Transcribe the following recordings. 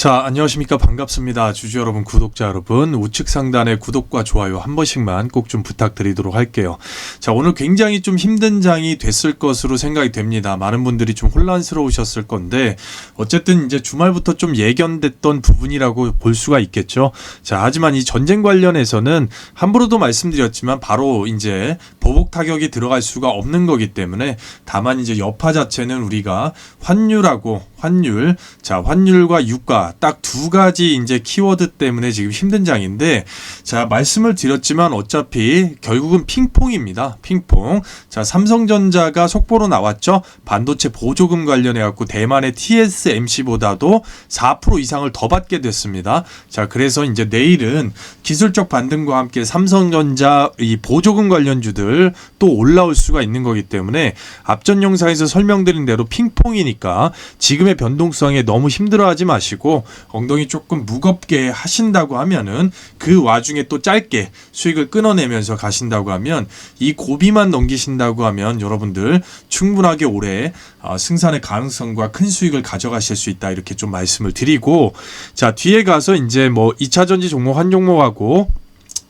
자, 안녕하십니까. 반갑습니다. 주주 여러분, 구독자 여러분. 우측 상단에 구독과 좋아요 한 번씩만 꼭 좀 부탁드리도록 할게요. 자, 오늘 굉장히 좀 힘든 장이 됐을 것으로 생각이 됩니다. 많은 분들이 좀 혼란스러우셨을 건데, 어쨌든 이제 주말부터 좀 예견됐던 부분이라고 볼 수가 있겠죠. 자, 하지만 이 전쟁 관련해서는 함부로도 말씀드렸지만 바로 이제 보복 타격이 들어갈 수가 없는 거기 때문에 다만 이제 여파 자체는 우리가 환율하고 환율, 자, 환율과 유가 딱 두 가지 이제 키워드 때문에 지금 힘든 장인데 자, 말씀을 드렸지만 어차피 결국은 핑퐁입니다. 핑퐁. 자, 삼성전자가 속보로 나왔죠. 반도체 보조금 관련해 갖고 대만의 TSMC보다도 4% 이상을 더 받게 됐습니다. 자, 그래서 이제 내일은 기술적 반등과 함께 삼성전자 이 보조금 관련주들 또 올라올 수가 있는 거기 때문에 앞전 영상에서 설명드린 대로 핑퐁이니까 지금 의 변동성에 너무 힘들어하지 마시고 엉덩이 조금 무겁게 하신다고 하면은 그 와중에 또 짧게 수익을 끊어내면서 가신다고 하면 이 고비만 넘기신다고 하면 여러분들 충분하게 올해 어, 승산의 가능성과 큰 수익을 가져가실 수 있다 이렇게 좀 말씀을 드리고 자 뒤에 가서 이제 뭐 2차 전지 종목 한 종목하고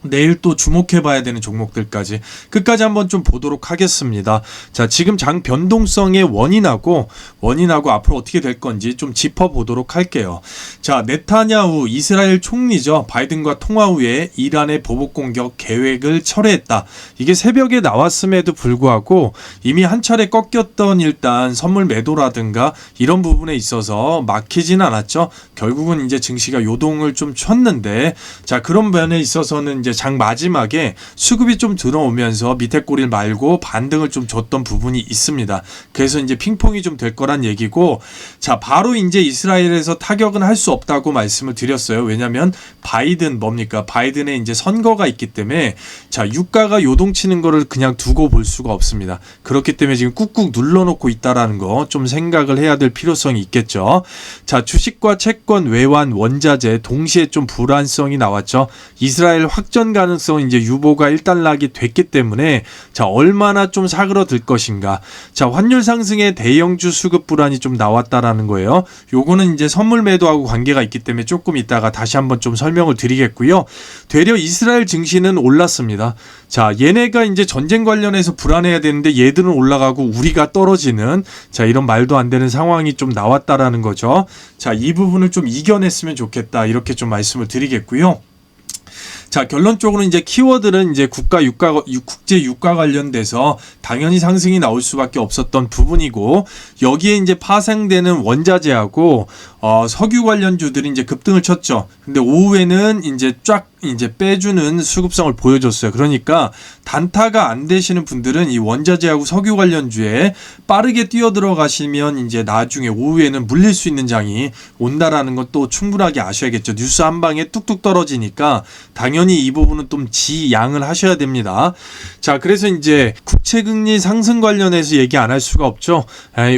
내일 또 주목해 봐야 되는 종목들까지 끝까지 한번 좀 보도록 하겠습니다. 자, 지금 장 변동성의 원인하고 원인하고 앞으로 어떻게 될 건지 좀 짚어 보도록 할게요. 자, 네타냐후 이스라엘 총리죠. 바이든과 통화 후에 이란의 보복 공격 계획을 철회했다. 이게 새벽에 나왔음에도 불구하고 이미 한 차례 꺾였던 일단 선물 매도라든가 이런 부분에 있어서 막히진 않았죠. 결국은 이제 증시가 요동을 좀 쳤는데 자, 그런 면에 있어서는 이제 이제 장 마지막에 수급이 좀 들어오면서 밑에 꼬리를 말고 반등을 좀 줬던 부분이 있습니다. 그래서 이제 핑퐁이 좀 될 거란 얘기고 자 바로 이제 이스라엘에서 타격은 할 수 없다고 말씀을 드렸어요. 왜냐하면 바이든 뭡니까 바이든의 이제 선거가 있기 때문에 자 유가가 요동치는 거를 그냥 두고 볼 수가 없습니다. 그렇기 때문에 지금 꾹꾹 눌러놓고 있다라는 거 좀 생각을 해야 될 필요성이 있겠죠. 자 주식과 채권 외환 원자재 동시에 좀 불안성이 나왔죠. 이스라엘 확전 역전 가능성은 이제 유보가 일단락이 됐기 때문에 자 얼마나 좀 사그러들 것인가. 자 환율 상승에 대형주 수급 불안이 좀 나왔다라는 거예요. 요거는 이제 선물 매도하고 관계가 있기 때문에 조금 이따가 다시 한번 좀 설명을 드리겠고요. 되려 이스라엘 증시는 올랐습니다. 자 얘네가 이제 전쟁 관련해서 불안해야 되는데 얘들은 올라가고 우리가 떨어지는 자 이런 말도 안 되는 상황이 좀 나왔다라는 거죠. 자 이 부분을 좀 이겨냈으면 좋겠다. 이렇게 좀 말씀을 드리겠고요 자, 결론적으로 이제 키워드는 이제 국가 유가 국제 유가 관련돼서 당연히 상승이 나올 수밖에 없었던 부분이고 여기에 이제 파생되는 원자재하고 어, 석유 관련주들이 이제 급등을 쳤죠. 근데 오후에는 이제 쫙 이제 빼주는 수급성을 보여줬어요. 그러니까 단타가 안 되시는 분들은 이 원자재하고 석유 관련주에 빠르게 뛰어 들어 가시면 이제 나중에 오후에는 물릴 수 있는 장이 온다라는 것도 충분하게 아셔야겠죠. 뉴스 한 방에 뚝뚝 떨어지니까 당연히 이 부분은 좀 지양을 하셔야 됩니다. 자, 그래서 이제 국채 금리 상승 관련해서 얘기 안 할 수가 없죠.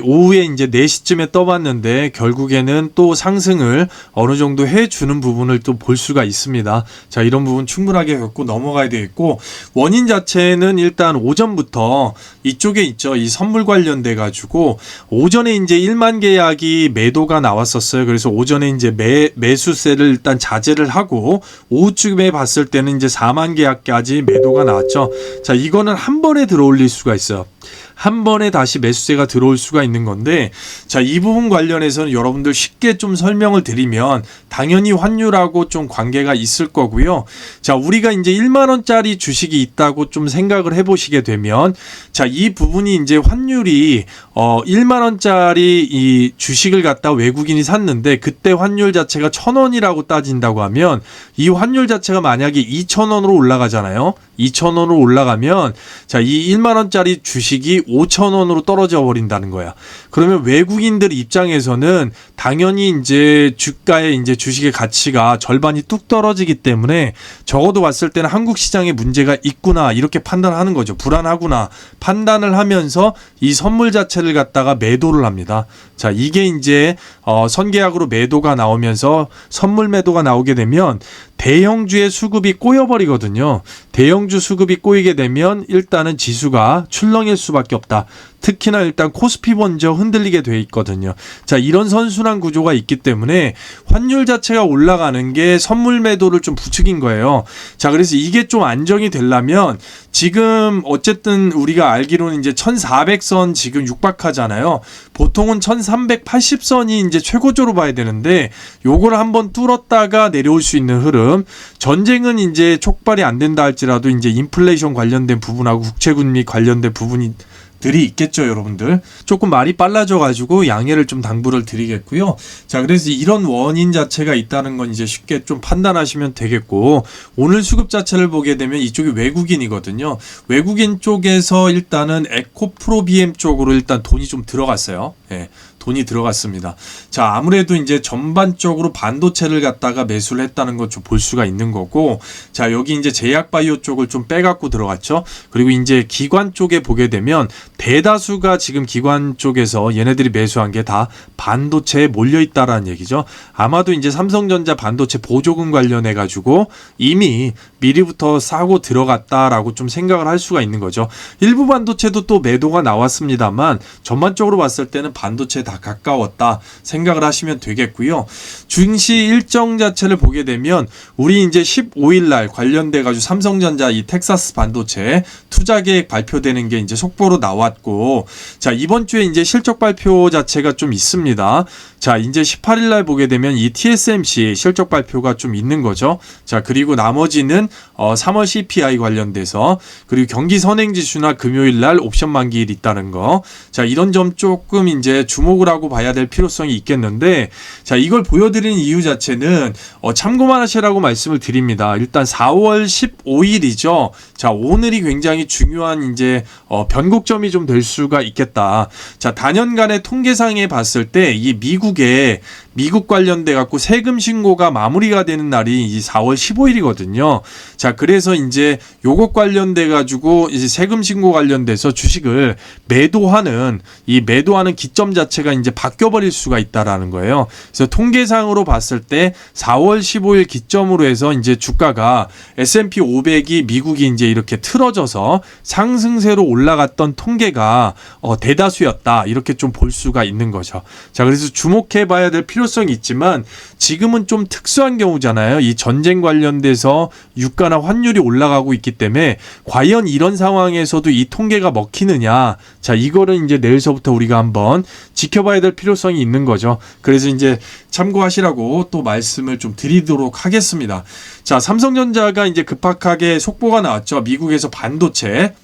오후에 이제 4시쯤에 떠봤는데 결국에는 또 상승을 어느 정도 해주는 부분을 또 볼 수가 있습니다. 자, 이런 부분 충분하게 겪고 넘어가야 되겠고, 원인 자체는 일단 오전부터 이쪽에 있죠. 이 선물 관련돼 가지고, 오전에 이제 1만 계약이 매도가 나왔었어요. 그래서 오전에 이제 매, 매수세를 일단 자제를 하고, 오후쯤에 봤을 때는 이제 4만 계약까지 매도가 나왔죠. 자, 이거는 한 번에 들어올릴 수가 있어요. 한 번에 다시 매수세가 들어올 수가 있는 건데 자, 이 부분 관련해서는 여러분들 쉽게 좀 설명을 드리면 당연히 환율하고 좀 관계가 있을 거고요. 자, 우리가 이제 1만 원짜리 주식이 있다고 좀 생각을 해 보시게 되면 자, 이 부분이 이제 환율이 어 1만 원짜리 이 주식을 갖다 외국인이 샀는데 그때 환율 자체가 1,000원이라고 따진다고 하면 이 환율 자체가 만약에 2,000원으로 올라가잖아요. 2,000원으로 올라가면 자, 이 1만 원짜리 주식이 5,000원으로 떨어져 버린다는 거야. 그러면 외국인들 입장에서는 당연히 이제 주가의 이제 주식의 가치가 절반이 뚝 떨어지기 때문에 적어도 봤을 때는 한국 시장에 문제가 있구나 이렇게 판단하는 거죠. 불안하구나 판단을 하면서 이 선물 자체를 갖다가 매도를 합니다. 자, 이게 이제 어 선계약으로 매도가 나오면서 선물 매도가 나오게 되면 대형주의 수급이 꼬여버리거든요. 대형주 수급이 꼬이게 되면 일단은 지수가 출렁일 수밖에 없다. 특히나 일단 코스피 먼저 흔들리게 돼 있거든요. 자, 이런 선순환 구조가 있기 때문에 환율 자체가 올라가는 게 선물 매도를 좀 부추긴 거예요. 자, 그래서 이게 좀 안정이 되려면 지금 어쨌든 우리가 알기로는 이제 1400선 지금 육박하잖아요. 보통은 1380선이 이제 최고조로 봐야 되는데 요걸 한번 뚫었다가 내려올 수 있는 흐름. 전쟁은 이제 촉발이 안 된다 할지라도 이제 인플레이션 관련된 부분하고 국채 금리 관련된 부분이 들이 있겠죠, 여러분들. 조금 말이 빨라져 가지고 양해를 좀 당부를 드리겠고요. 자, 그래서 이런 원인 자체가 있다는 건 이제 쉽게 좀 판단하시면 되겠고 오늘 수급 자체를 보게 되면 이쪽이 외국인이거든요. 외국인 쪽에서 일단은 에코프로 BM 쪽으로 일단 돈이 좀 들어갔어요. 예. 돈이 들어갔습니다. 자, 아무래도 이제 전반적으로 반도체를 갖다가 매수를 했다는 것 좀 볼 수가 있는 거고, 자, 여기 이제 제약바이오 쪽을 좀 빼갖고 들어갔죠. 그리고 이제 기관 쪽에 보게 되면 대다수가 지금 기관 쪽에서 얘네들이 매수한 게 다 반도체에 몰려 있다라는 얘기죠. 아마도 이제 삼성전자 반도체 보조금 관련해 가지고 이미 미리부터 사고 들어갔다라고 좀 생각을 할 수가 있는 거죠. 일부 반도체도 또 매도가 나왔습니다만 전반적으로 봤을 때는 반도체 다 가까웠다 생각을 하시면 되겠고요. 증시 일정 자체를 보게 되면 우리 이제 15일 날 관련돼 가지고 삼성전자 이 텍사스 반도체 투자 계획 발표되는 게 이제 속보로 나왔고 자, 이번 주에 이제 실적 발표 자체가 좀 있습니다. 자, 이제 18일 날 보게 되면 이 TSMC 실적 발표가 좀 있는 거죠. 자, 그리고 나머지는 어 3월 CPI 관련돼서 그리고 경기 선행 지수나 금요일 날 옵션 만기일 있다는 거. 자, 이런 점 조금 이제 주목을 하고 봐야 될 필요성이 있겠는데 자, 이걸 보여드리는 이유 자체는 어 참고만 하시라고 말씀을 드립니다. 일단 4월 15일이죠. 자, 오늘이 굉장히 중요한 이제 어 변곡점이 좀 될 수가 있겠다. 자, 단연간의 통계상에 봤을 때 이 미국의 미국 관련돼 갖고 세금 신고가 마무리가 되는 날이 이 4월 15일이거든요. 자, 그래서 이제 요것 관련돼 가지고 이제 세금 신고 관련돼서 주식을 매도하는 이 매도하는 기점 자체가 이제 바뀌어 버릴 수가 있다라는 거예요. 그래서 통계상으로 봤을 때 4월 15일 기점으로 해서 이제 주가가 S&P 500이 미국이 이제 이렇게 틀어져서 상승세로 올라갔던 통계가 어, 대다수였다. 이렇게 좀 볼 수가 있는 거죠. 자, 그래서 주목해 봐야 될 필요 성이 있지만 지금은 좀 특수한 경우잖아요. 이 전쟁 관련돼서 유가나 환율이 올라가고 있기 때문에 과연 이런 상황에서도 이 통계가 먹히느냐. 자, 이거를 이제 내일서부터 우리가 한번 지켜봐야 될 필요성이 있는 거죠. 그래서 이제 참고하시라고 또 말씀을 좀 드리도록 하겠습니다. 자, 삼성전자가 이제 급박하게 속보가 나왔죠. 미국에서 반도체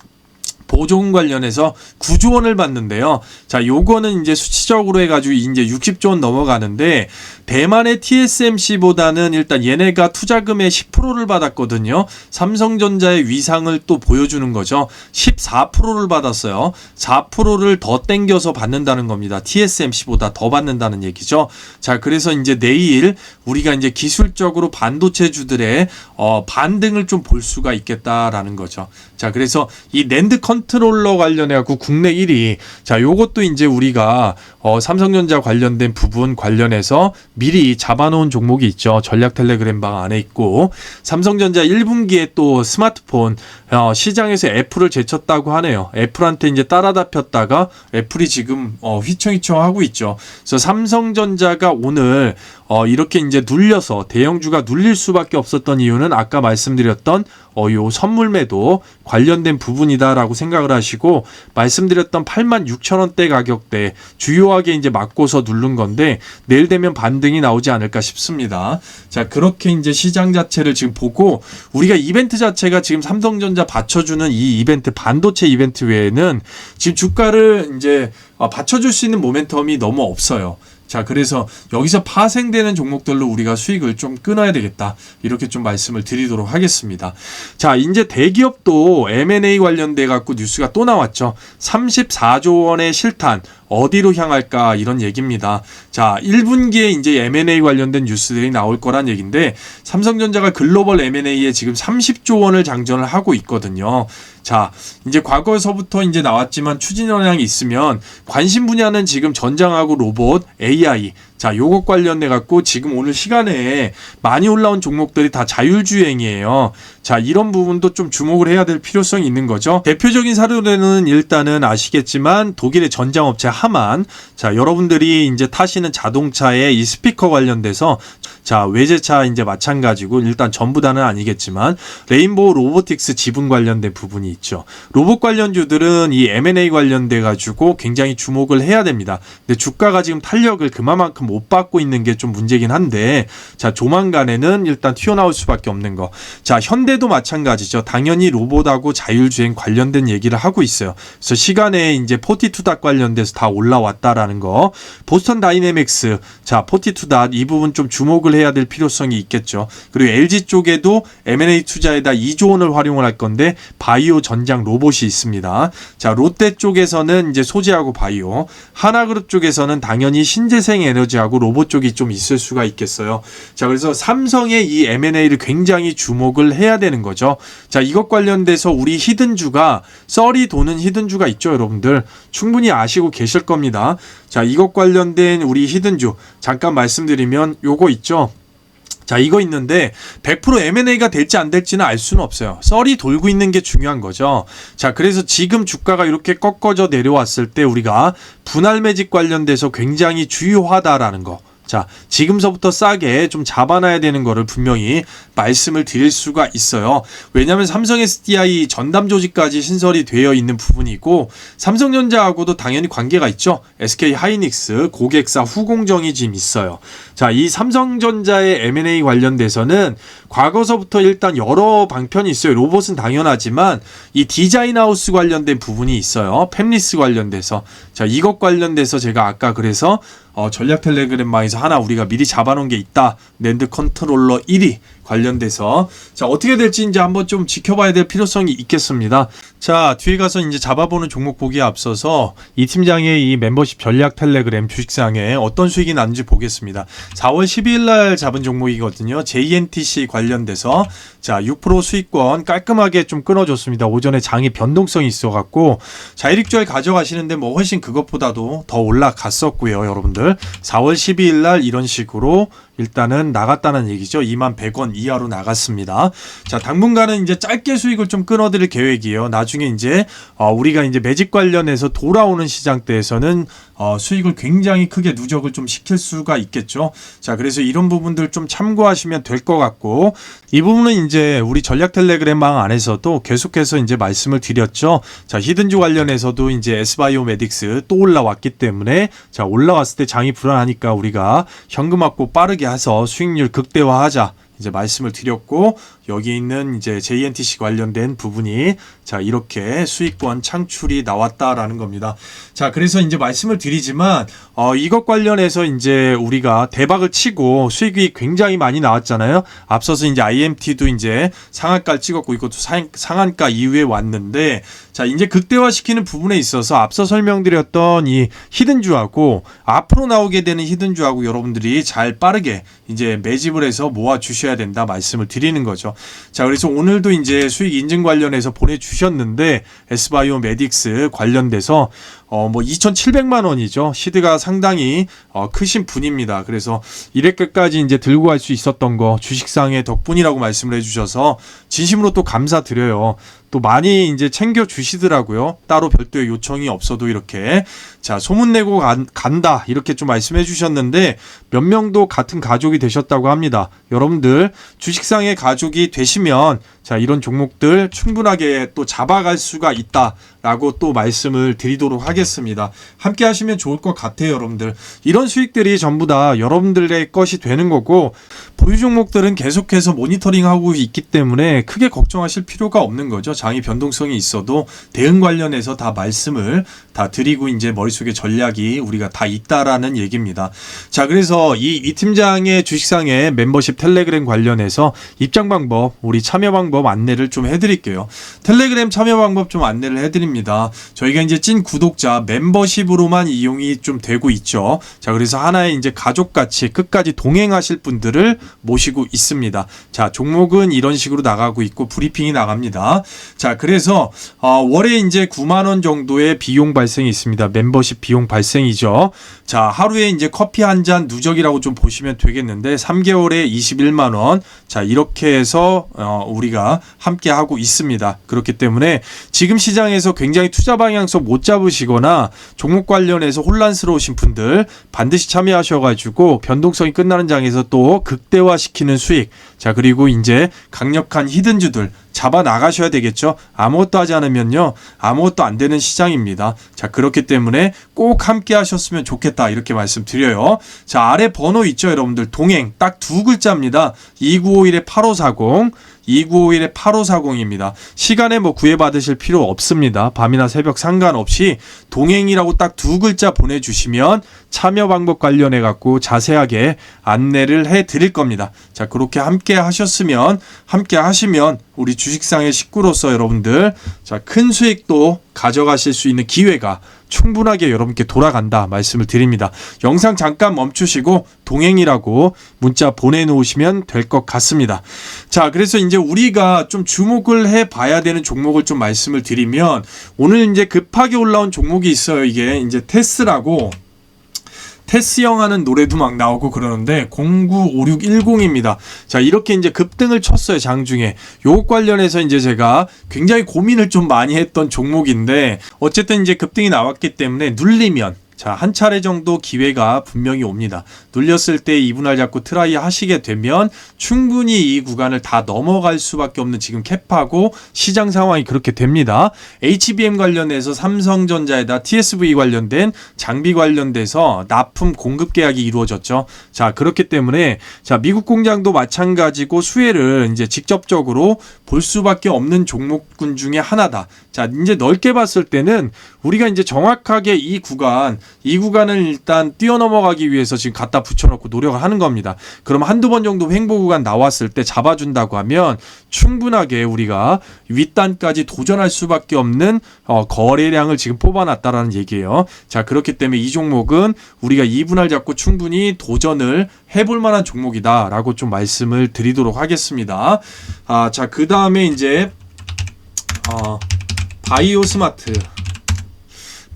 보조금 관련해서 9조 원을 받는데요. 자, 요거는 이제 수치적으로 해가지고 이제 60조 원 넘어가는데 대만의 TSMC보다는 일단 얘네가 투자금의 10%를 받았거든요. 삼성전자의 위상을 또 보여주는 거죠. 14%를 받았어요. 4%를 더 땡겨서 받는다는 겁니다. TSMC보다 더 받는다는 얘기죠. 자, 그래서 이제 내일 우리가 이제 기술적으로 반도체주들의 어, 반등을 좀 볼 수가 있겠다라는 거죠. 자, 그래서 이 랜드 컨트롤러 관련해 갖고 국내 1위. 자, 요것도 이제 우리가 어, 삼성전자 관련된 부분 관련해서 미리 잡아놓은 종목이 있죠. 전략 텔레그램 방 안에 있고 삼성전자 1분기에 또 스마트폰 어, 시장에서 애플을 제쳤다고 하네요. 애플한테 이제 따라잡혔다가 애플이 지금 어, 휘청휘청 하고 있죠. 그래서 삼성전자가 오늘 어, 이렇게 이제 눌려서 대형주가 눌릴 수밖에 없었던 이유는 아까 말씀드렸던 어, 요 선물 매도 관련된 부분이다라고 생각을 하시고 말씀드렸던 8만 6천 원대 가격대 주요 하게 이제 맞고서 누른 건데 내일 되면 반등이 나오지 않을까 싶습니다. 자, 그렇게 이제 시장 자체를 지금 보고 우리가 이벤트 자체가 지금 삼성전자 받쳐주는 이 이벤트 반도체 이벤트 외에는 지금 주가를 이제 어, 받쳐줄 수 있는 모멘텀이 너무 없어요. 자, 그래서 여기서 파생되는 종목들로 우리가 수익을 좀 끊어야 되겠다. 이렇게 좀 말씀을 드리도록 하겠습니다. 자, 이제 대기업도 M&A 관련돼 갖고 뉴스가 또 나왔죠. 34조 원의 실탄 어디로 향할까 이런 얘기입니다. 자, 1분기에 이제 M&A 관련된 뉴스들이 나올 거란 얘기인데 삼성전자가 글로벌 M&A에 지금 30조 원을 장전을 하고 있거든요. 자, 이제 과거에서부터 이제 나왔지만 추진 영향이 있으면 관심 분야는 지금 전장하고 로봇, AI 자, 요것 관련돼 갖고 지금 오늘 시간에 많이 올라온 종목들이 다 자율주행이에요. 자, 이런 부분도 좀 주목을 해야 될 필요성이 있는 거죠. 대표적인 사료는 일단은 아시겠지만 독일의 전장업체 하만. 자, 여러분들이 이제 타시는 자동차의 이 스피커 관련돼서 자, 외제차 이제 마찬가지고 일단 전부 다는 아니겠지만 레인보우 로보틱스 지분 관련된 부분이 있죠. 로봇 관련주들은 이 M&A 관련돼 가지고 굉장히 주목을 해야 됩니다. 근데 주가가 지금 탄력을 그만큼 못 받고 있는 게 좀 문제긴 한데 자, 조만간에는 일단 튀어나올 수밖에 없는 거. 자, 현대도 마찬가지죠. 당연히 로봇하고 자율주행 관련된 얘기를 하고 있어요. 그래서 시간에 이제 포티투닷 관련돼서 다 올라왔다라는 거. 보스턴 다이내믹스, 자, 포티투닷 이 부분 좀 주목을 해야 될 필요성이 있겠죠. 그리고 LG 쪽에도 M&A 투자에다 2조 원을 활용을 할 건데 바이오 전장 로봇이 있습니다. 자, 롯데 쪽에서는 이제 소재하고 바이오, 하나그룹 쪽에서는 당연히 신재생 에너지 하고 로봇 쪽이 좀 있을 수가 있겠어요. 자, 그래서 삼성의 이 M&A를 굉장히 주목을 해야 되는 거죠. 자, 이것 관련돼서 우리 히든주가 썰이 도는 히든주가 있죠, 여러분들. 충분히 아시고 계실 겁니다. 자, 이것 관련된 우리 히든주 잠깐 말씀드리면 요거 있죠. 자, 이거 있는데 100% M&A가 될지 안 될지는 알 수는 없어요. 썰이 돌고 있는 게 중요한 거죠. 자, 그래서 지금 주가가 이렇게 꺾어져 내려왔을 때 우리가 분할 매직 관련돼서 굉장히 주요하다라는 거. 자, 지금서부터 싸게 좀 잡아놔야 되는 거를 분명히 말씀을 드릴 수가 있어요. 왜냐하면 삼성 SDI 전담 조직까지 신설이 되어 있는 부분이고 삼성전자하고도 당연히 관계가 있죠. SK 하이닉스 고객사 후공정이 지금 있어요. 자, 이 삼성전자의 M&A 관련돼서는 과거서부터 일단 여러 방편이 있어요. 로봇은 당연하지만 이 디자인 하우스 관련된 부분이 있어요. 팹리스 관련돼서. 자, 이것 관련돼서 제가 아까 그래서 어, 전략 텔레그램망에서 하나 우리가 미리 잡아놓은 게 있다. 랜드 컨트롤러 1위 관련돼서 자 어떻게 될지 이제 한번 좀 지켜봐야 될 필요성이 있겠습니다. 자 뒤에 가서 이제 잡아보는 종목 보기에 앞서서 이 팀장의 이 멤버십 전략 텔레그램 주식상에 어떤 수익이 났는지 보겠습니다. 4월 12일 날 잡은 종목이거든요. JNTC 관련돼서 자 6% 수익권 깔끔하게 좀 끊어줬습니다. 오전에 장이 변동성이 있어갖고 자일익주알 가져가시는데 뭐 훨씬 그것보다도 더 올라갔었고요, 여러분들. 4월 12일 날 이런 식으로 일단은 나갔다는 얘기죠. 2만 100원 이하로 나갔습니다. 자, 당분간은 이제 짧게 수익을 좀 끊어드릴 계획이에요. 나중에 이제 어, 우리가 이제 매직 관련해서 돌아오는 시장대에서는 어, 수익을 굉장히 크게 누적을 좀 시킬 수가 있겠죠. 자, 그래서 이런 부분들 좀 참고하시면 될 것 같고 이 부분은 이제 우리 전략 텔레그램망 안에서도 계속해서 이제 말씀을 드렸죠. 자, 히든주 관련해서도 이제 에스바이오메딕스 또 올라왔기 때문에 자, 올라왔을 때 장이 불안하니까 우리가 현금 확보 빠르게 해서 수익률 극대화하자. 이제 말씀을 드렸고 여기 있는 이제 JNTC 관련된 부분이 자 이렇게 수익권 창출이 나왔다라는 겁니다. 자 그래서 이제 말씀을 드리지만 어 이것 관련해서 이제 우리가 대박을 치고 수익이 굉장히 많이 나왔잖아요. 앞서서 이제 IMT도 이제 상한가를 찍었고 이것도 상, 상한가 이후에 왔는데 자 이제 극대화시키는 부분에 있어서 앞서 설명드렸던 이 히든주하고 앞으로 나오게 되는 히든주하고 여러분들이 잘 빠르게 이제 매집을 해서 모아 주셔야 된다 말씀을 드리는 거죠. 자, 그래서 오늘도 이제 수익 인증 관련해서 보내주셨는데, 에스바이오 메딕스 관련돼서, 어, 뭐, 2,700만 원이죠. 시드가 상당히, 어, 크신 분입니다. 그래서, 이래까지 이제 들고 갈 수 있었던 거, 주식상의 덕분이라고 말씀을 해주셔서, 진심으로 또 감사드려요. 또 많이 이제 챙겨 주시더라고요. 따로 별도의 요청이 없어도 이렇게. 자, 소문 내고 간, 간다. 이렇게 좀 말씀해 주셨는데, 몇 명도 같은 가족이 되셨다고 합니다. 여러분들, 주식상의 가족이 되시면, 자, 이런 종목들 충분하게 또 잡아갈 수가 있다 라고 또 말씀을 드리도록 하겠습니다. 함께 하시면 좋을 것 같아요, 여러분들. 이런 수익들이 전부 다 여러분들의 것이 되는 거고, 보유 종목들은 계속해서 모니터링하고 있기 때문에 크게 걱정하실 필요가 없는 거죠. 장이 변동성이 있어도 대응 관련해서 다 말씀을 다 드리고 이제 머릿속에 전략이 우리가 다 있다라는 얘기입니다. 자, 그래서 이, 이 팀장의 주식상의 멤버십 텔레그램 관련해서 입장 방법, 우리 참여 방법 안내를 좀 해드릴게요. 텔레그램 참여 방법 좀 안내를 해드립니다. 저희가 이제 찐 구독자 멤버십으로만 이용이 좀 되고 있죠. 자, 그래서 하나의 이제 가족같이 끝까지 동행하실 분들을 모시고 있습니다. 자, 종목은 이런 식으로 나가고 있고 브리핑이 나갑니다. 자, 그래서 어, 월에 이제 9만 원 정도의 비용 발생이 있습니다. 멤버십 비용 발생이죠. 자, 하루에 이제 커피 한 잔 누적이라고 좀 보시면 되겠는데 3개월에 21만 원. 자, 이렇게 해서 어, 우리가 함께 하고 있습니다. 그렇기 때문에 지금 시장에서 굉장히 투자 방향성 못 잡으시거나 종목 관련해서 혼란스러우신 분들 반드시 참여하셔가지고 변동성이 끝나는 장에서 또 극대화시키는 수익. 자, 그리고 이제 강력한 히든주들 잡아 나가셔야 되겠죠. 아무것도 하지 않으면요. 아무것도 안 되는 시장입니다. 자, 그렇기 때문에 꼭 함께 하셨으면 좋겠다. 이렇게 말씀드려요. 자, 아래 번호 있죠, 여러분들. 동행 딱 두 글자입니다. 2951에 8540. 2951에 8540입니다. 시간에 뭐 구애받으실 필요 없습니다. 밤이나 새벽 상관없이 동행이라고 딱 두 글자 보내주시면 참여 방법 관련해 갖고 자세하게 안내를 해 드릴 겁니다. 자, 그렇게 함께 하셨으면, 함께 하시면 우리 주식상의 식구로서 여러분들, 자, 큰 수익도 가져가실 수 있는 기회가 충분하게 여러분께 돌아간다 말씀을 드립니다. 영상 잠깐 멈추시고 동행이라고 문자 보내놓으시면 될 것 같습니다. 자, 그래서 이제 우리가 좀 주목을 해 봐야 되는 종목을 좀 말씀을 드리면 오늘 이제 급하게 올라온 종목이 있어요. 이게 이제 테스라고 테스형 하는 노래도 막 나오고 그러는데 095610입니다. 자, 이렇게 이제 급등을 쳤어요, 장중에. 요것 관련해서 이제 제가 굉장히 고민을 좀 많이 했던 종목인데 어쨌든 이제 급등이 나왔기 때문에 눌리면 자, 한 차례 정도 기회가 분명히 옵니다. 눌렸을 때 이분할 잡고 트라이 하시게 되면 충분히 이 구간을 다 넘어갈 수밖에 없는 지금 캡하고 시장 상황이 그렇게 됩니다. HBM 관련해서 삼성전자에다 TSV 관련된 장비 관련돼서 납품 공급 계약이 이루어졌죠. 자, 그렇기 때문에 자, 미국 공장도 마찬가지고 수혜를 이제 직접적으로 볼 수밖에 없는 종목군 중에 하나다. 자, 이제 넓게 봤을 때는 우리가 이제 정확하게 이 구간, 이 구간을 일단 뛰어넘어가기 위해서 지금 갖다 붙여놓고 노력을 하는 겁니다. 그럼 한두 번 정도 횡보 구간 나왔을 때 잡아준다고 하면 충분하게 우리가 윗단까지 도전할 수밖에 없는 어, 거래량을 지금 뽑아놨다라는 얘기예요. 자, 그렇기 때문에 이 종목은 우리가 2분할 잡고 충분히 도전을 해볼 만한 종목이다라고 좀 말씀을 드리도록 하겠습니다. 아, 자, 그 다음에 이제 어, 바이오 스마트.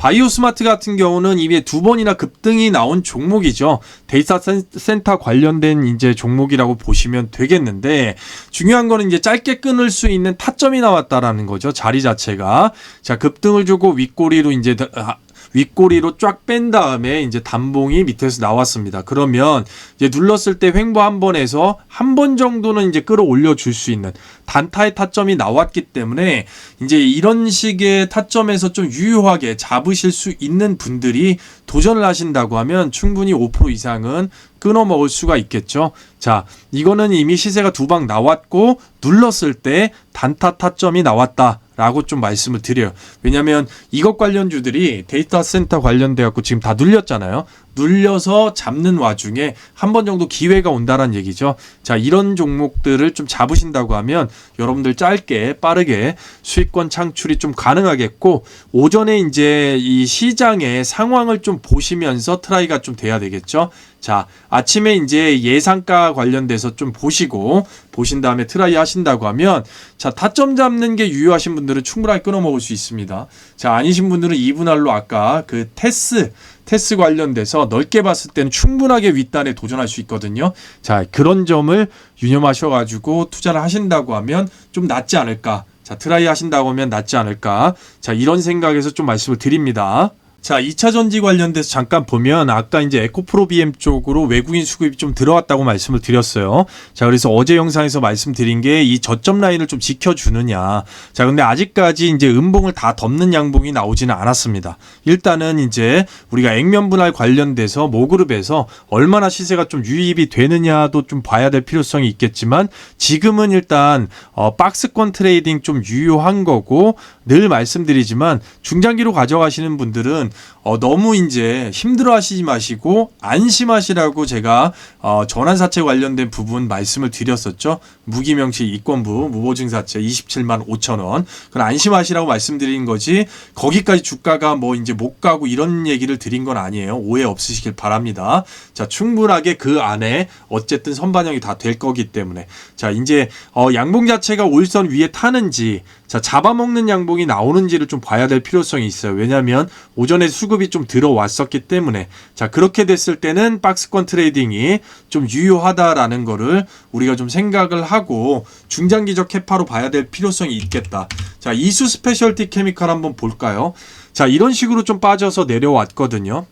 바이오 스마트 같은 경우는 이미 두 번이나 급등이 나온 종목이죠. 데이터 센- 센터 관련된 이제 종목이라고 보시면 되겠는데 중요한 거는 이제 짧게 끊을 수 있는 타점이 나왔다라는 거죠. 자리 자체가. 자, 급등을 주고 윗꼬리로 이제 다- 아, 윗꼬리로 쫙 뺀 다음에 이제 단봉이 밑에서 나왔습니다. 그러면 이제 눌렀을 때 횡보 한 번에서 한 번 정도는 이제 끌어올려 줄 수 있는 단타의 타점이 나왔기 때문에 이제 이런 식의 타점에서 좀 유효하게 잡으실 수 있는 분들이 도전을 하신다고 하면 충분히 5% 이상은 끊어 먹을 수가 있겠죠. 자, 이거는 이미 시세가 두 방 나왔고 눌렀을 때 단타 타점이 나왔다. 라고 좀 말씀을 드려요. 왜냐면 이것 관련주들이 데이터 센터 관련돼 갖고 지금 다 눌렸잖아요. 눌려서 잡는 와중에 한 번 정도 기회가 온다란 얘기죠. 자, 이런 종목들을 좀 잡으신다고 하면 여러분들 짧게 빠르게 수익권 창출이 좀 가능하겠고 오전에 이제 이 시장의 상황을 좀 보시면서 트라이가 좀 돼야 되겠죠. 자, 아침에 이제 예상가 관련돼서 좀 보시고 보신 다음에 트라이 하신다고 하면 자, 타점 잡는 게 유효하신 분들은 충분하게 끊어 먹을 수 있습니다. 자, 아니신 분들은 2분할로 아까 그 테스 테스 관련돼서 넓게 봤을 때는 충분하게 윗단에 도전할 수 있거든요. 자, 그런 점을 유념하셔 가지고 투자를 하신다고 하면 좀 낫지 않을까. 자, 트라이 하신다고 하면 낫지 않을까. 자, 이런 생각에서 좀 말씀을 드립니다. 자, 2차 전지 관련돼서 잠깐 보면 아까 이제 에코프로 BM 쪽으로 외국인 수급이 좀 들어왔다고 말씀을 드렸어요. 자, 그래서 어제 영상에서 말씀드린 게 이 저점 라인을 좀 지켜주느냐. 자, 근데 아직까지 이제 음봉을 다 덮는 양봉이 나오지는 않았습니다. 일단은 이제 우리가 액면 분할 관련돼서 모그룹에서 얼마나 시세가 좀 유입이 되느냐도 좀 봐야 될 필요성이 있겠지만 지금은 일단 어, 박스권 트레이딩 좀 유효한 거고 늘 말씀드리지만 중장기로 가져가시는 분들은 어, 너무 이제 힘들어 하시지 마시고 안심하시라고 제가 어, 전환사채 관련된 부분 말씀을 드렸었죠. 무기명시 이권부 무보증사채 27만 5천 원. 그건 안심하시라고 말씀드린 거지 거기까지 주가가 뭐 이제 못 가고 이런 얘기를 드린 건 아니에요. 오해 없으시길 바랍니다. 자, 충분하게 그 안에 어쨌든 선반영이 다 될 거기 때문에 자, 이제 어, 양봉 자체가 올선 위에 타는지 자, 잡아먹는 양봉이 나오는지를 좀 봐야 될 필요성이 있어요. 왜냐하면 오전에 수급이 좀 들어왔었기 때문에 자, 그렇게 됐을 때는 박스권 트레이딩이 좀 유효하다라는 거를 우리가 좀 생각을 하고 중장기적 캐파로 봐야 될 필요성이 있겠다. 자, 이수 스페셜티 케미칼 한번 볼까요? 자, 이런 식으로 좀 빠져서 내려왔거든요.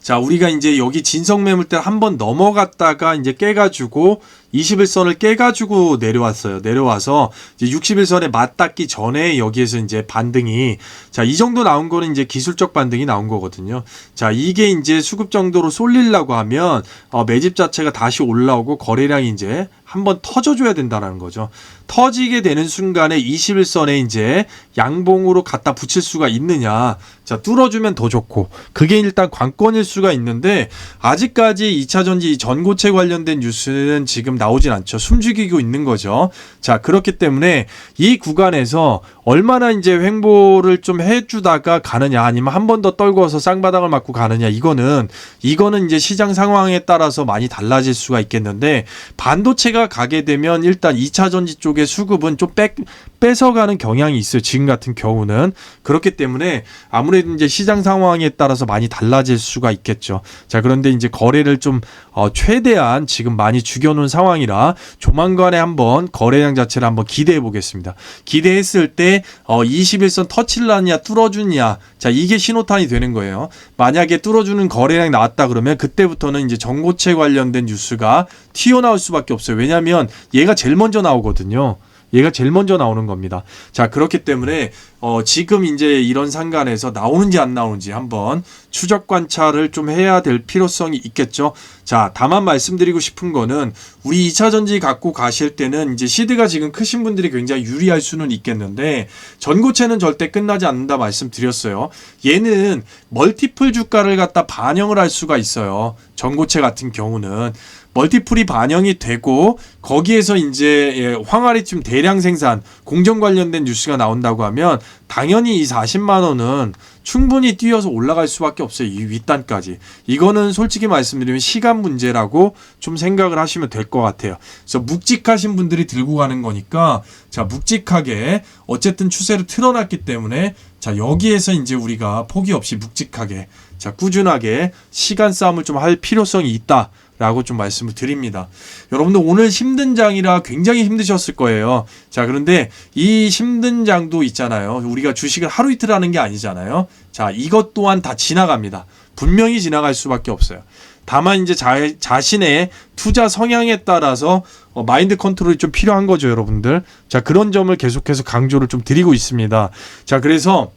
자, 우리가 이제 여기 진성 매물대 한번 넘어갔다가 이제 깨가지고 21선을 깨가지고 내려왔어요. 내려와서 이제 61선에 맞닿기 전에 여기에서 이제 반등이 자, 이 정도 나온 거는 이제 기술적 반등이 나온 거거든요. 자, 이게 이제 수급 정도로 쏠리려고 하면 어, 매집 자체가 다시 올라오고 거래량이 이제 한번 터져줘야 된다는 거죠. 터지게 되는 순간에 21선에 이제 양봉으로 갖다 붙일 수가 있느냐. 자, 뚫어주면 더 좋고. 그게 일단 관건일 수가 있는데, 아직까지 2차 전지 전고체 관련된 뉴스는 지금 나오진 않죠. 숨죽이고 있는 거죠. 자, 그렇기 때문에 이 구간에서 얼마나 이제 횡보를 좀 해주다가 가느냐, 아니면 한 번 더 떨궈서 쌍바닥을 맞고 가느냐, 이거는, 이거는 이제 시장 상황에 따라서 많이 달라질 수가 있겠는데, 반도체가 가게 되면 일단 2차 전지 쪽의 수급은 좀 뺏, 뺏어가는 경향이 있어요. 지금 같은 경우는. 그렇기 때문에 아무래도 이제 시장 상황에 따라서 많이 달라질 수가 있겠죠. 자, 그런데 이제 거래를 좀, 어, 최대한 지금 많이 죽여놓은 상황 이라 조만간에 한번 거래량 자체를 한번 기대해 보겠습니다. 기대했을 때, 어, 21선 터치라냐, 뚫어주냐. 자, 이게 신호탄이 되는 거예요. 만약에 뚫어주는 거래량이 나왔다 그러면 그때부터는 이제 전고체 관련된 뉴스가 튀어나올 수밖에 없어요. 왜냐하면 얘가 제일 먼저 나오거든요. 얘가 제일 먼저 나오는 겁니다. 자, 그렇기 때문에 어, 지금 이제 이런 상간에서 나오는지 안 나오는지 한번 추적 관찰을 좀 해야 될 필요성이 있겠죠. 자, 다만 말씀드리고 싶은 거는 우리 2차 전지 갖고 가실 때는 이제 시드가 지금 크신 분들이 굉장히 유리할 수는 있겠는데 전고체는 절대 끝나지 않는다 말씀드렸어요. 얘는 멀티플 주가를 갖다 반영을 할 수가 있어요. 전고체 같은 경우는 멀티플이 반영이 되고 거기에서 이제 예, 황화리튬 대량 생산 공정 관련된 뉴스가 나온다고 하면 당연히 이 40만 원은 충분히 뛰어서 올라갈 수밖에 없어요. 이 윗단까지. 이거는 솔직히 말씀드리면 시간 문제라고 좀 생각을 하시면 될 것 같아요. 그래서 묵직하신 분들이 들고 가는 거니까 자, 묵직하게 어쨌든 추세를 틀어놨기 때문에 자, 여기에서 이제 우리가 포기 없이 묵직하게 자, 꾸준하게 시간 싸움을 좀 할 필요성이 있다. 라고 좀 말씀을 드립니다. 여러분들 오늘 힘든 장이라 굉장히 힘드셨을 거예요. 자, 그런데 이 힘든 장도 있잖아요. 우리가 주식을 하루 이틀 하는 게 아니잖아요. 자, 이것 또한 다 지나갑니다. 분명히 지나갈 수밖에 없어요. 다만 이제 자, 자신의 투자 성향에 따라서 어, 마인드 컨트롤이 좀 필요한 거죠, 여러분들. 자, 그런 점을 계속해서 강조를 좀 드리고 있습니다. 자, 그래서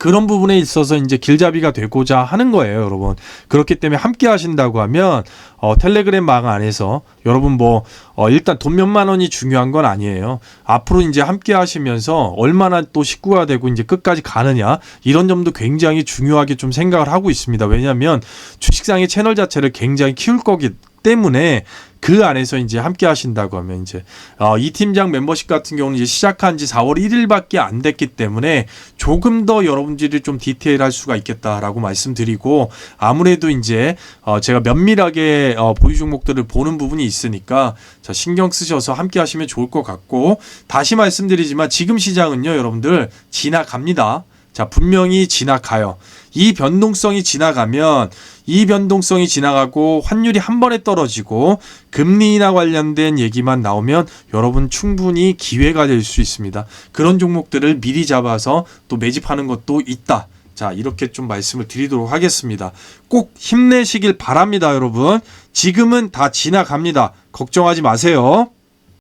그런 부분에 있어서 이제 길잡이가 되고자 하는 거예요, 여러분. 그렇기 때문에 함께 하신다고 하면 어, 텔레그램 방 안에서 여러분 뭐 어, 일단 돈 몇만 원이 중요한 건 아니에요. 앞으로 이제 함께 하시면서 얼마나 또 식구가 되고 이제 끝까지 가느냐 이런 점도 굉장히 중요하게 좀 생각을 하고 있습니다. 왜냐하면 주식상의 채널 자체를 굉장히 키울 거기 때문에 그 안에서 이제 함께 하신다고 하면 이제 어, 이 팀장 멤버십 같은 경우는 이제 시작한 지 4월 1일밖에 안 됐기 때문에 조금 더 여러분들이 좀 디테일할 수가 있겠다라고 말씀드리고 아무래도 이제 어, 제가 면밀하게 어, 보유 종목들을 보는 부분이 있으니까 자 신경 쓰셔서 함께 하시면 좋을 것 같고 다시 말씀드리지만 지금 시장은요 여러분들 지나갑니다. 자, 분명히 지나가요. 이 변동성이 지나가면 이 변동성이 지나가고 환율이 한 번에 떨어지고 금리나 관련된 얘기만 나오면 여러분 충분히 기회가 될 수 있습니다. 그런 종목들을 미리 잡아서 또 매집하는 것도 있다. 자, 이렇게 좀 말씀을 드리도록 하겠습니다. 꼭 힘내시길 바랍니다, 여러분. 지금은 다 지나갑니다. 걱정하지 마세요.